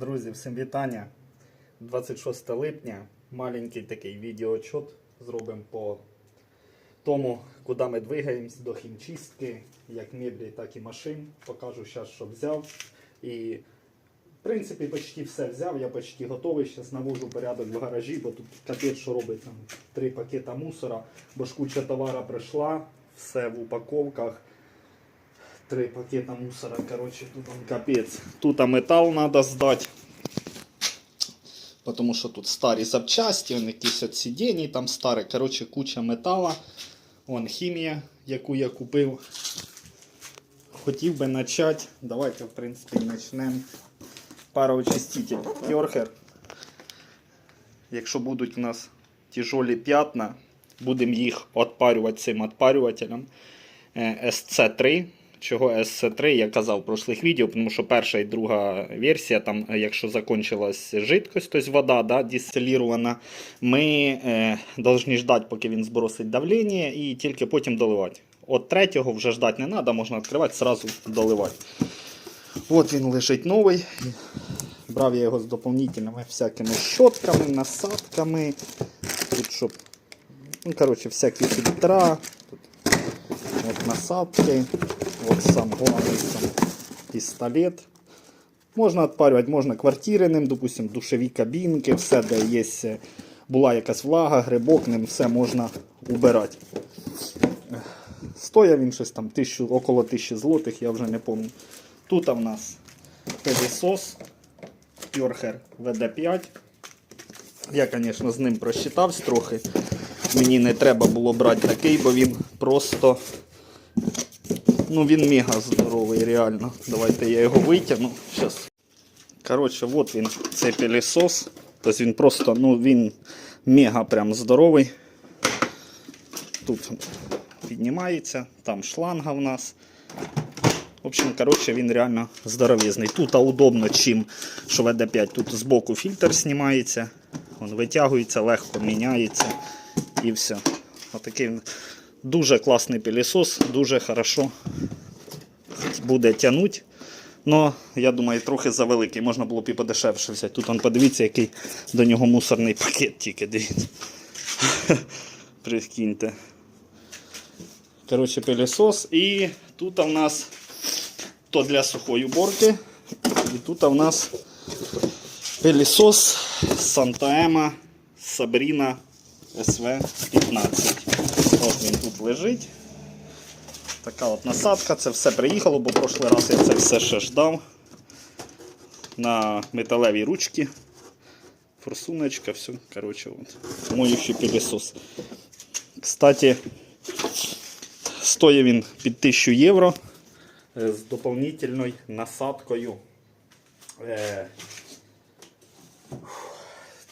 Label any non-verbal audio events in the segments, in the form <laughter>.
Друзі, всім вітання. 26 липня. Маленький такий відеоотчет зробимо по тому, куди ми двигаємось до хімчистки, як меблі, так і машин. Покажу зараз, що взяв. І в принципі почти все взяв, я почти готовий. Зараз навожу порядок в гаражі, бо тут капець, що робить там три пакета мусора, бо ж куча товара прийшла, все в упаковках. Три пакета мусора, короче, тут он капець. Тут метал треба здати. Потому що тут старі запчасті, он якісь от сидіння, там старе, короче, куча метала. Вон хімія, яку я купив. Хотів би почати. Давайте, в принципі, почнемо. Пароочиститель. Кьорхер. Якщо будуть у нас тяжолі п'ятна, будемо їх відпарювати цим відпарювателем. Е, SC3. Чого SC3 я казав в прошлих відео, тому що перша і друга версія, там, е, якщо закончилась жидкость, тобто вода да, дистилірована, ми е, повинні ждати, поки він збросить давлення, і тільки потім доливати. От третього вже ждати не треба, можна відкривати, одразу доливати. От він лежить новий. Брав я його з доповнительними всякими щотками, насадками. Тут щоб, ну, коротше, всякі фільтра. Тут от насадки. От сам головний сам пістолет. Можна відпарювати, можна квартирним, допустим, душові кабінки, все, де є, е, була якась влага, грибок, ним все можна убирати. Стоя він щось там тисячу, около 1000 злотих, я вже не пам'ятаю. Тут в нас пилісос Purher VD5. Я, звісно, з ним просчитався трохи. Мені не треба було брати такий, бо він просто. Ну, він мега здоровий, реально. Давайте я його витягну. Щас. Коротше, от він, цей пилісос. Тобто він просто, ну, він мега прям здоровий. Тут піднімається, там шланга в нас. В общем, коротше, він реально здоровезний. Тут удобно, чим що ВД5. Тут збоку фільтр знімається, він витягується, легко міняється і все. Отакий дуже класний пилісос, дуже хорошо буде тягнути. Но, я думаю, трохи завеликий, можна було б і подешевше взяти. Тут он, подивіться, який до нього мусорний пакет тільки дивіться. <laughs> Прикиньте. Коротше, пилісос. І тут у нас то для сухої уборки. І тут у нас пилісос Санта-Ема Sabrina SV15. От він тут лежить. Така от насадка, це все приїхало, бо прошлий раз я це все ще ждав. На металевій ручці. Форсуночка, все. Коротше, от. Моющий пилісос. Кстати, стоїть він під 1000 євро з доповнительною насадкою. Е,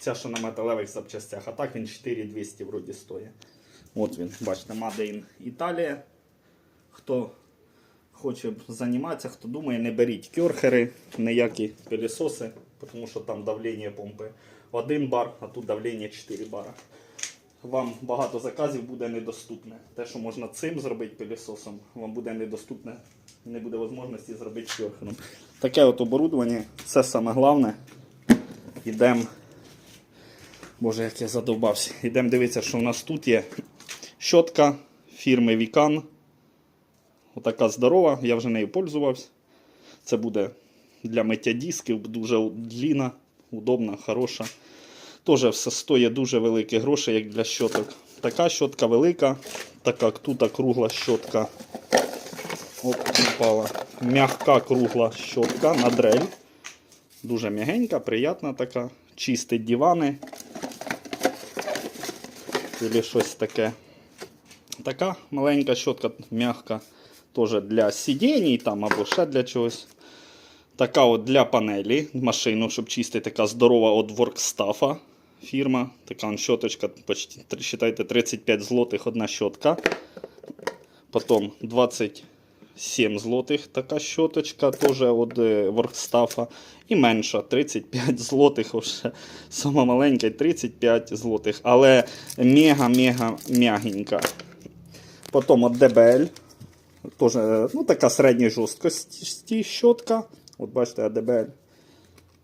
Ця, що на металевих запчастях, а так він 4200 вроді стоїть. От він, бачите, in Італія. Хто хоче займатися, хто думає, не беріть кьорхери, ніякі пилісоси, тому що там давлення помпи 1 бар, а тут давлення 4 бара. Вам багато заказів буде недоступне. Те, що можна цим зробити пилісосом, вам буде недоступне, не буде можливості зробити кьорхером. Таке от оборудовання, це саме головне. Йдемо. Боже, як я задовбався. Йдемо дивитися, що в нас тут є щотка фірми Вікан. Отака здорова, я вже нею пользувався. Це буде для миття дисків, дуже длінна, удобна, хороша. Теж все стоїть дуже великі гроші, як для щоток. Така щотка велика, така тут кругла щотка. Оп, упала. М'яка кругла щотка на дрель. Дуже м'ягенька, приятна така. Чистить дивани. Или щось таке. Така маленька щотка, м'яка. Теж для сидінь там або ще для чогось. Така от для панелі машину, щоб чистити, така здорова от Workstaff фірма. Така щоточка, почти, считайте, 35 злотих одна щотка. Потім 27 злотих така щоточка, теж від е, Workstaff. І менша 35 <laughs> злотих. Вже. Сама маленька 35 злотих. Але мега-мега м'ягенька. Потім от DBL. Тоже, ну, така середньої жорсткості щотка. От бачите, ADBL.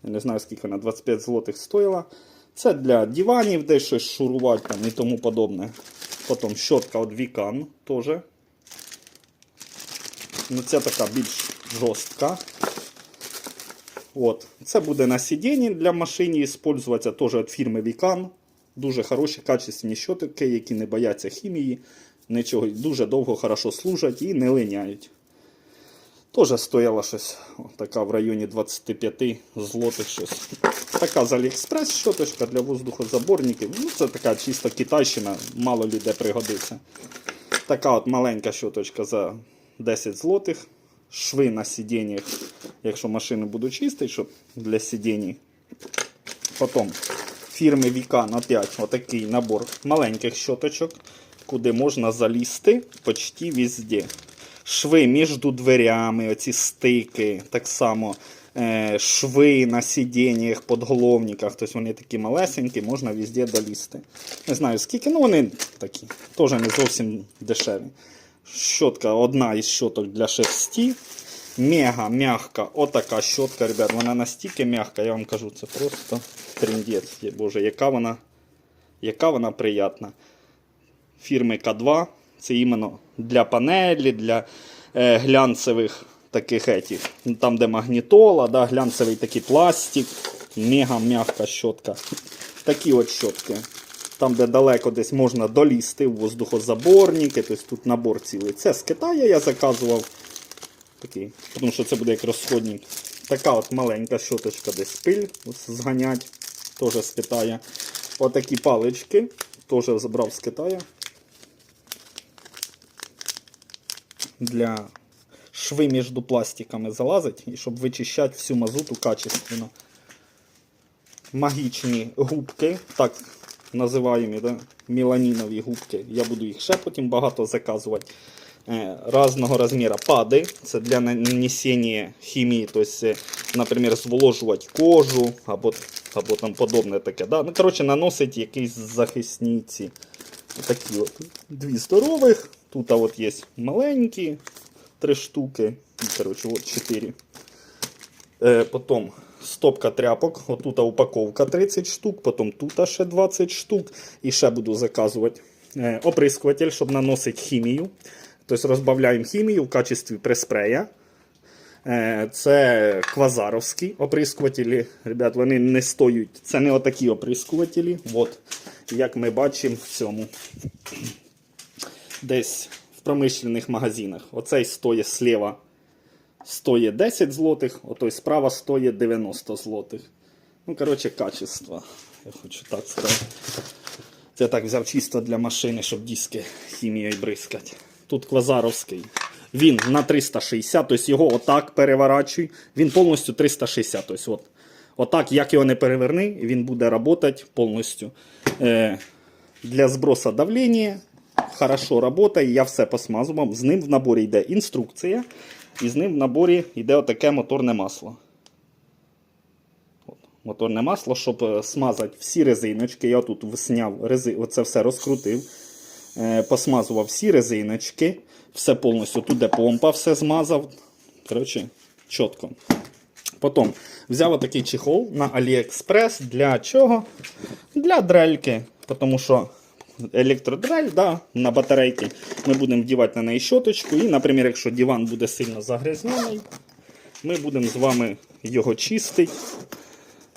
Я не знаю, скільки вона 25 злотих стоїла. Це для диванів, де щось шурувати там і тому подобне. Потім щотка від Вікан теж. Ну, це така більш жорстка. От. Це буде на сидінні для машини використовуватися теж від фірми Vican. Дуже хороші, качественні щотки, які не бояться хімії, нічого дуже довго хорошо служать і не линяють. Теж стояла щось така в районі 25 злотих щось. Така з Аліекспрес щоточка для воздухозаборників. Ну, це така чисто китайщина, мало лі де пригодиться. Така от маленька щоточка за 10 злотих. Шви на сидіннях, якщо машину буду чистити, щоб для сидінь. Потім фірми Vican опять отакий набор маленьких щоточок, куди можна залізти почти везде. Шви між дверями, оці стики, так само е, шви на сидіннях, подголовниках. Тобто вони такі малесенькі, можна везде долізти. Не знаю скільки, ну вони такі, теж не зовсім дешеві. Щотка одна із щоток для шерсті. Мега мягка. Отака щотка, ребят. Вона настільки мягка, я вам кажу, це просто трендець. Боже, яка вона, яка вона приятна. Фірми К2. Це іменно для панелі, для е, глянцевих таких етіх. Ну, Там, де магнітола, да, глянцевий такий пластик. Мега мягка щотка. Такі от щотки. Там, де далеко десь можна долізти в воздухозаборники, тобто тут набор цілий. Це з Китаю я заказував. Такий, тому що це буде як розходник. Така от маленька щоточка десь пиль зганять. Теж з Китаю. Отакі палички. Теж забрав з Китаю. Для шви між пластиками залазить і щоб вичищати всю мазуту качественно. Магічні губки, так називаємо, да? меланінові губки. Я буду їх ще потім багато заказувати. Е, Разного розміру пади. Це для нанесення хімії, тобто, наприклад, зволожувати кожу або, або там подобне таке. Да? Ну, коротше, наносить якісь захисні. Такі от. Дві здорових. Тут а от є маленькі, три штуки. І, Коротше, от чотири. Е, потім стопка тряпок. Отут упаковка 30 штук, потім тут ще 20 штук. І ще буду заказувати е, оприскуватель, щоб наносити хімію. Тобто розбавляємо хімію в качестві преспрея. Е, Це квазаровські оприскувателі. Ребят, вони не стоять. Це не отакі оприскувателі. От, як ми бачимо в цьому. Десь в промишлених магазинах. Оцей стоїть сліва стоїть 10 злотих, отой справа стоїть 90 злотих. Ну, коротше, качество. Я хочу так сказати. Я так взяв чисто для машини, щоб диски хімією бризкати. Тут квазаровський. Він на 360, тобто його отак переворачуй. Він повністю 360. Тобто от, отак, як його не переверни, він буде працювати повністю. Е, для збросу давлення. Хорошо працює, я все посмазував. З ним в наборі йде інструкція. І з ним в наборі йде отаке моторне масло. От, моторне масло, щоб е, смазати всі резиночки. Я тут сняв рези... оце все розкрутив. Е, посмазував всі резиночки. Все повністю туди помпа, все змазав. Коротше, чітко. Потім взяв отакий чехол на AliExpress. Для чого? Для дрельки. Тому що електродрель да, на батарейки. Ми будемо вдівати на неї щоточку. І, наприклад, якщо диван буде сильно загрязнений, ми будемо з вами його чистити.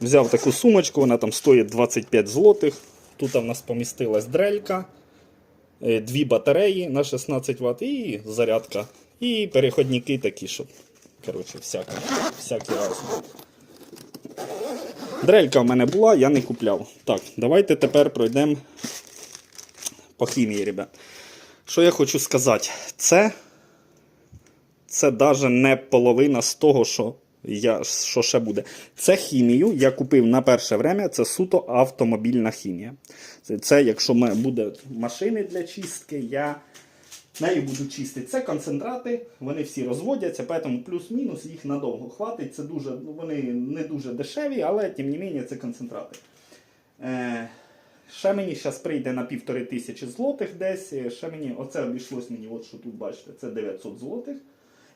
Взяв таку сумочку, вона там стоїть 25 злотих. Тут у нас помістилась дрелька, е, дві батареї на 16 Вт і зарядка. І переходники такі, щоб коротше, всякі, всякі разні. Дрелька в мене була, я не купляв. Так, давайте тепер пройдемо по хімії, ребят. Що я хочу сказати? Це це навіть не половина з того, що, я, що ще буде. Це хімію я купив на перше время, це суто автомобільна хімія. Це, це якщо буде машини для чистки, я нею буду чистити. Це концентрати, вони всі розводяться, тому плюс-мінус їх надовго хватить. Це дуже, вони не дуже дешеві, але тим не менше це концентрати. Е, Ще мені зараз прийде на півтори тисячі злотих десь. Ще мені, оце обійшлось мені, от що тут бачите, це 900 злотих.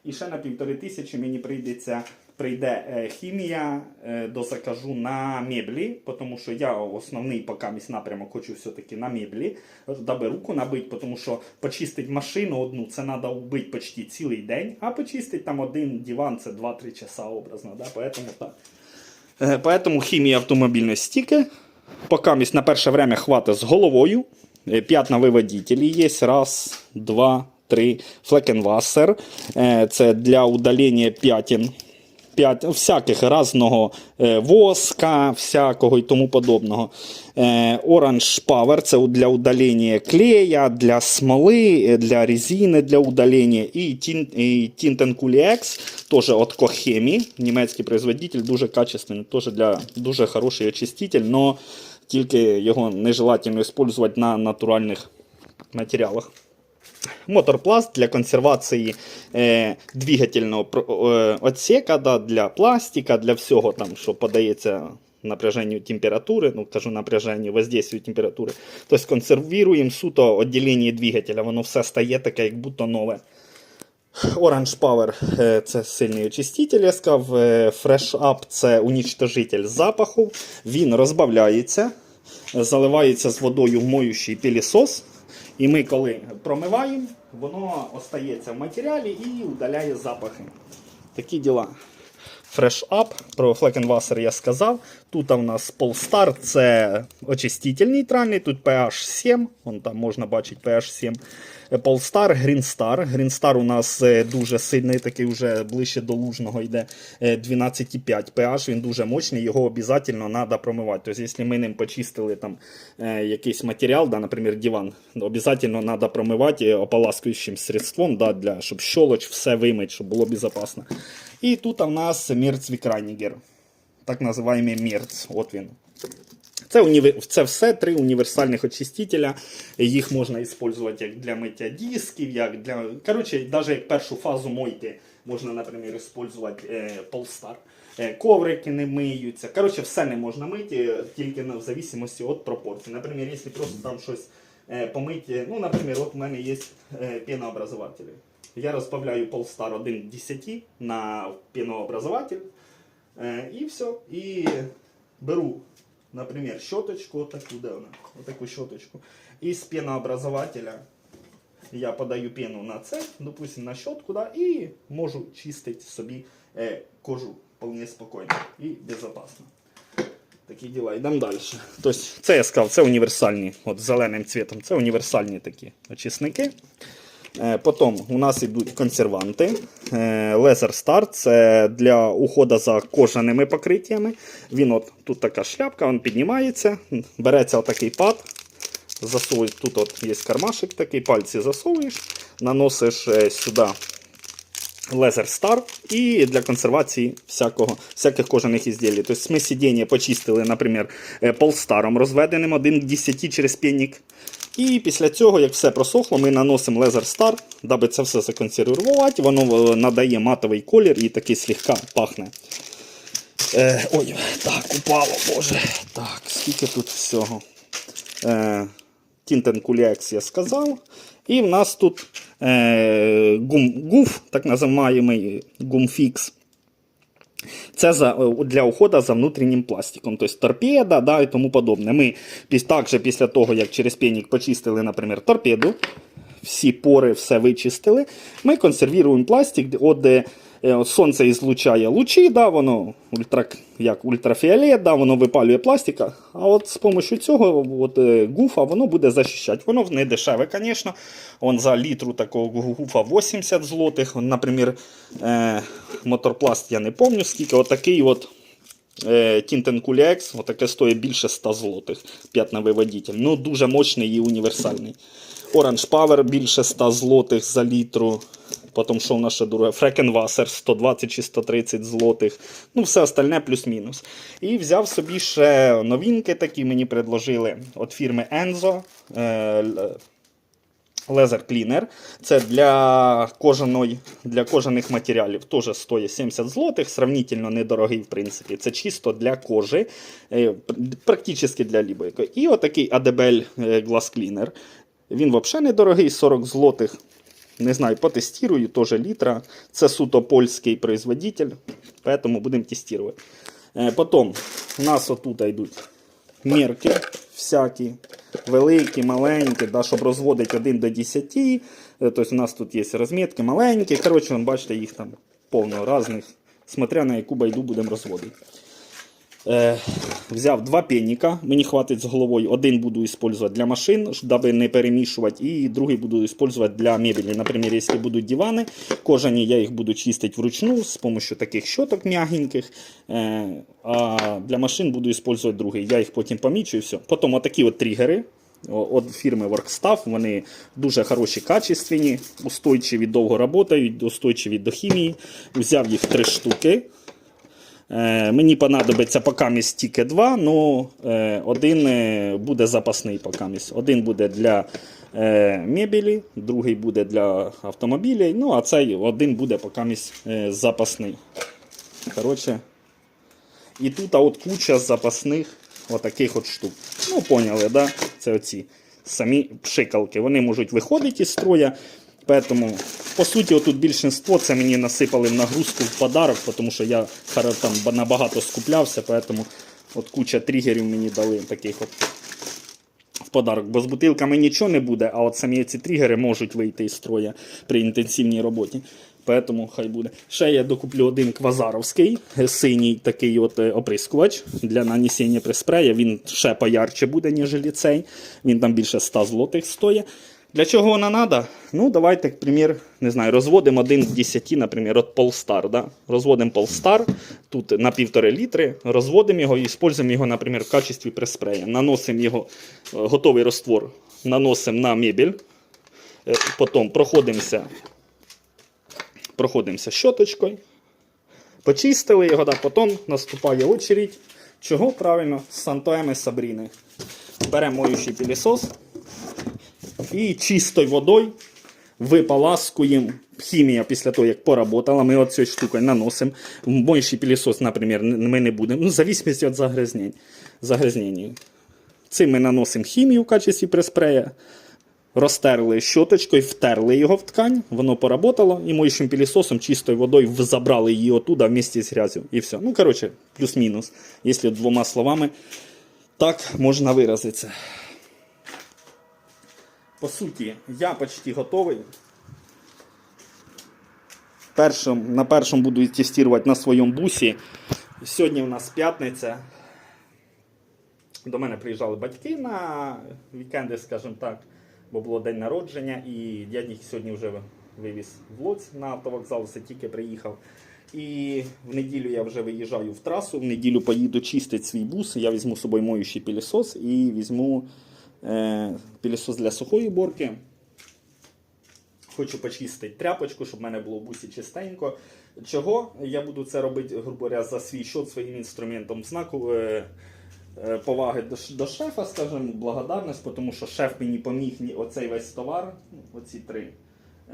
І ще на півтори тисячі мені прийдеться, прийде е, хімія, е, дозакажу на меблі, тому що я основний покамість напрямок хочу все-таки на меблі, даби руку набити, тому що почистити машину одну це треба вбити почти цілий день, а почистити там один диван це 2-3 часа образно. Да? Поэтому так. Е, Поэтому хімія автомобільної стіки. Покамість на перше время хватить з головою. П'ять на виводітелі є. Раз, два, три. Флекенвассер. Е, Це для удалення п'ятін. П'ять, всяких разного е, воска, всякого і тому подобного. Е, Orange Power це для удалення клея, для смоли, е, для резини для удалення. І Tin- і Tintenkuli X, теж від Кохемі, німецький производитель, дуже качественний, теж для дуже хороший очиститель, но тільки його нежелательно використовувати на натуральних матеріалах. Моторпласт для консервації е, двигательного отсека, да, для пластика, для всього, там, що подається напряженню температури, ну кажу напряженню, воздействию температури. Тобто консервуємо суто відділення двигателя, воно все стає таке, як будто нове. Orange Power е, це сильний очиститель, я сказав. Е, Fresh Up це унічтожитель запаху. Він розбавляється, заливається з водою в моющий пилісос. І ми, коли промиваємо, воно остається в матеріалі і удаляє запахи. Такі діла. Fresh Up, про Fleckenwasser я сказав. Тут у нас Polestar, це очиститель нейтральний, тут pH 7, вон там можна бачити pH 7. Polestar, Green Star. У нас е, дуже сильний, такий вже ближче до лужного йде е, 12,5 pH, він дуже мощний, його обов'язково треба промивати. Тобто, якщо ми ним почистили там, е, якийсь матеріал, да, наприклад, диван, обов'язково треба промивати ополаскуючим средством, да, для, щоб щолоч все вимити, щоб було безпечно. І тут у нас Мерцвікранігер, так називаємо Мерц. От він. Це, універ... це все три універсальних очистителя. Їх можна використовувати як для миття дисків, як для. Коротше, навіть як першу фазу мойки можна, наприклад, використовувати е, Polestar. Е, коврики не миються. Коротше, все не можна мити, е, тільки на, в зависимості від пропорцій. Наприклад, якщо просто там щось е, помити, ну, наприклад, от у мене є е, пенообразователі. Я розбавляю Polestar 1 к 10 на пенообразователь. Е, і все. І беру например, щеточку, вот такую, да, вот такую щеточку. Из пенообразователя я подаю пену на це, допустим, на щотку, да, і можу чистити собі е, кожу вполне спокійно і безпечно. Такі діла. Йдемо далі. Тобто, це я сказав, це універсальні, от зеленим цвітом, це універсальні такі очисники. Е, Потім у нас йдуть консерванти. Laser Star це для уходу за кожаними покриттями. Він от, тут така шляпка, він піднімається, береться отакий пад. Засовуєш, тут от є кармашик такий, пальці засовуєш, наносиш е, сюди Laser Star і для консервації всякого, всяких кожаних ізділій. Тобто ми сидіння почистили, наприклад, е, полстаром розведеним 1 к 10 через пенік. І після цього, як все просохло, ми наносимо Laser Star, даби це все законсервувати, воно е, надає матовий колір і такий слегка пахне. Е, ой, так, упало, боже. Так, скільки тут всього. Е, X я сказав. І в нас тут е, гум, гуф, так називаємо гумфікс. Це за, е, для уходу за внутрішнім пластиком, тобто торпеда да, і тому подобне. Ми також після того, як через пенік почистили, наприклад, торпеду, всі пори, все вичистили, ми консервуємо пластик, от сонце ізлучає лучі, да, воно ультра, як ультрафіолет, да, воно випалює пластика. А от з допомогою цього от, е, гуфа воно буде захищати. Воно не дешеве, звісно. Он за літру такого гуфа 80 злотих. Наприклад, е, моторпласт я не пам'ятаю скільки. Отакий от е, X, отаке стоїть більше 100 злотих. П'ятновиводитель. Ну, дуже мощний і універсальний. Orange Power більше 100 злотих за літру. Потім що в нас ще друге? Фрекенвасер 120 чи 130 злотих. Ну, все остальне плюс-мінус. І взяв собі ще новинки такі мені предложили від фірми Enzo. Е, Laser Cleaner. Це для кожаної, для кожаних матеріалів. Теж стоїть 70 злотих, сравнительно недорогий, в принципі. Це чисто для кожи, е, практично для любої. І отакий ADBL е, Glass Cleaner. Він взагалі недорогий, 40 злотих. Не знаю, потестирую, теж літра. Це суто польський производитель, поэтому будемо тестувати. Е, потім у нас отут йдуть мірки всякі, великі, маленькі, да, щоб розводити 1 до 10. Е, Тобто у нас тут є розмітки маленькі. Коротше, бачите, їх там повно різних, смотря на яку байду будемо розводити. Е, взяв два пенника, мені хватить з головою. Один буду использовать для машин, даби не перемішувати, і другий буду использовать для мебелі. Наприклад, якщо будуть дивани, кожані я їх буду чистити вручну з допомогою таких щоток м'ягеньких. Е, а для машин буду использовать другий. Я їх потім помічу і все. Потім отакі от тригери. От фірми Workstaff, вони дуже хороші, качественні, устойчиві, довго працюють, устойчиві до хімії. Взяв їх три штуки. Е, мені понадобиться покамість тільки два, але один е, буде запасний покамість. Один буде для е, мебелі, другий буде для автомобілів, ну а цей один буде покамість е, запасний. Коротше, і тут от куча запасних отаких от штук. Ну, поняли, да? Це оці самі пшикалки. Вони можуть виходити із строя. Поэтому, по суті, отут більшинство це мені насипали в нагрузку в подарок, тому що я хара- там ба- набагато скуплявся, поэтому от куча тригерів мені дали таких от в подарок. Бо з бутилками нічого не буде, а от самі ці тригери можуть вийти із строя при інтенсивній роботі. Поэтому хай буде. Ще я докуплю один квазаровський, е, синій такий от е, оприскувач для нанесення приспрея. Він ще поярче буде, ніж цей. Він там більше 100 злотих стоїть. Для чого вона треба? Ну, давайте, к не знаю, розводимо 1 к 10, наприклад, от Polestar. Да? Розводимо Polestar тут на 1,5 літри, розводимо його і використовуємо його, наприклад, в качестві приспрея. Наносимо його е, готовий раствор, наносимо на мебель, Е, потім проходимося, проходимося щоточкою, почистили його, да, потім наступає очередь. Чого правильно? З Сантоеми Сабріни. Беремо моющий пилісос і чистою водою виполаскуємо. Хімія після того, як поработала, ми оцією штукою наносимо. В моющий пилісос, наприклад, ми не будемо. Ну, в зависимості від загрязнень. Цим ми наносимо хімію в качестві приспрея. Розтерли щоточкою, втерли його в ткань, воно поработало, і моющим пилісосом чистою водою забрали її отуда вместе з грязю. І все. Ну, коротше, плюс-мінус. Якщо двома словами, так можна виразитися. По суті, я почти готовий. Першим, на першому буду тестувати на своєму бусі. Сьогодні у нас п'ятниця. До мене приїжджали батьки на вікенди, скажімо так, бо було день народження, і я їх сьогодні вже вивіз в Лоць на автовокзал, все тільки приїхав. І в неділю я вже виїжджаю в трасу, в неділю поїду чистити свій бус. Я візьму з собою моющий пилісос і візьму е, пилісос для сухої уборки. Хочу почистити тряпочку, щоб в мене було в бусі чистенько. Чого я буду це робити, грубо говоря, за свій счет своїм інструментом знаку е, е, поваги до, шефа, скажімо, благодарність, тому що шеф мені поміг оцей весь товар, оці три,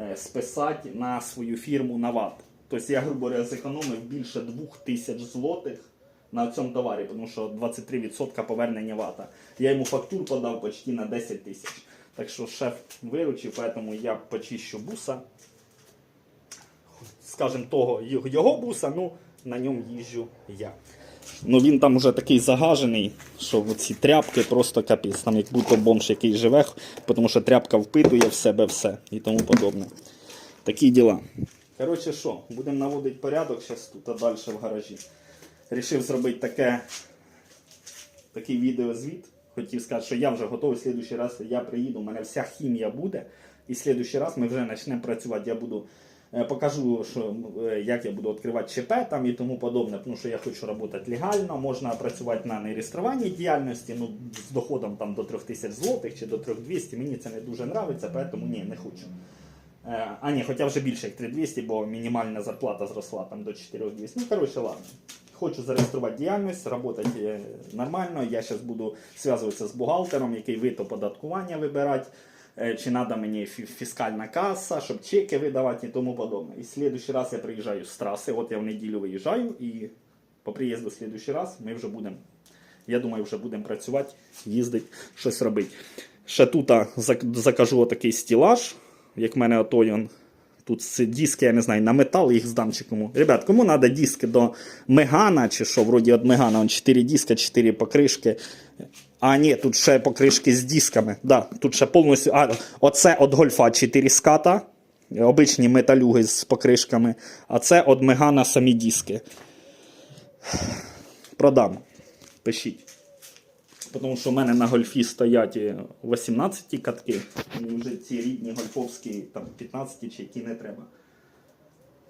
е, списати на свою фірму на ват. Тобто я, грубо говоря, зекономив більше 2000 злотих на цьому товарі, тому що 23% повернення вата. Я йому фактуру подав почти на 10 тисяч. Так що шеф виручив, тому я почищу буса. Скажем, того його буса, ну на ньому їжджу я. Ну він там вже такий загажений, що ці тряпки просто капець, там як будто бомж який живе, тому що тряпка впитує в себе все і тому подобне. Такі діла. Коротше, що, будемо наводити порядок зараз тут а далі в гаражі. Рішив зробити таке, такий відеозвіт. Хотів сказати, що я вже готовий. В следующий раз я приїду, у мене вся хімія буде. І в следующий раз ми вже почнемо працювати. Я буду е, покажу, що, е, як я буду відкривати ЧП там і тому подобне, тому що я хочу працювати легально, можна працювати на нереєстрованій діяльності, ну, з доходом там, до 3000 злотих чи до 3200. Мені це не дуже подобається, тому ні, не хочу. Е, А ні, хоча вже більше як 3200, бо мінімальна зарплата зросла там до 4200. Ну, коротше, ладно. Хочу зареєструвати діяльність, працювати нормально. Я зараз буду зв'язуватися з бухгалтером, який вид оподаткування вибирати. Е, Чи треба мені фіскальна каса, щоб чеки видавати і тому подобне. І в следующий раз я приїжджаю з траси. От я в неділю виїжджаю, і по приїзду в следующий раз ми вже будемо. Я думаю, вже будемо працювати, їздити, щось робити. Ще тут закажу отакий стілаж. як в мене отой он. Тут диски, я не знаю, на метал їх здам чи кому. Ребят, кому треба диски до Мегана, чи що, вроді від Мегана, он 4 диска, 4 покришки. А, ні, тут ще покришки з дисками. Да, тут ще повністю. А, оце від гольфа 4 ската. Обичні металюги з покришками. А це від Мегана самі диски. Продам. Пишіть. Тому що в мене на гольфі стоять 18 катки, і вже ці рідні гольфовські там 15 чи які не треба.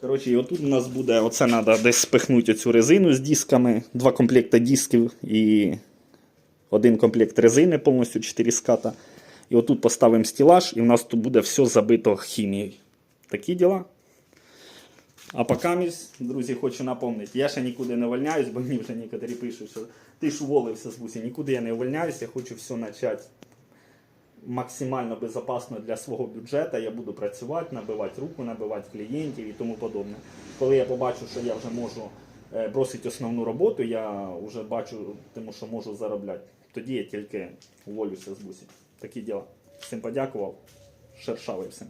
Коротше, і отут у нас буде, оце треба десь спихнути оцю резину з дисками, два комплекти дисків і один комплект резини повністю 4 ската. І отут поставимо стілаж, і в нас тут буде все забито хімією. Такі діла. А поки, друзі, хочу напомнити, я ще нікуди не увольняюсь, бо мені вже некоторі пишуть, що ти ж уволився з бусі. Нікуди я не увольняюсь, я хочу все почати максимально безпечно для свого бюджету. Я буду працювати, набивати руку, набивати клієнтів і тому подобне. Коли я побачу, що я вже можу е, бросити основну роботу, я вже бачу, тому що можу заробляти. Тоді я тільки уволюся з бусі. Такі діла. Всім подякував. Шершавий всім.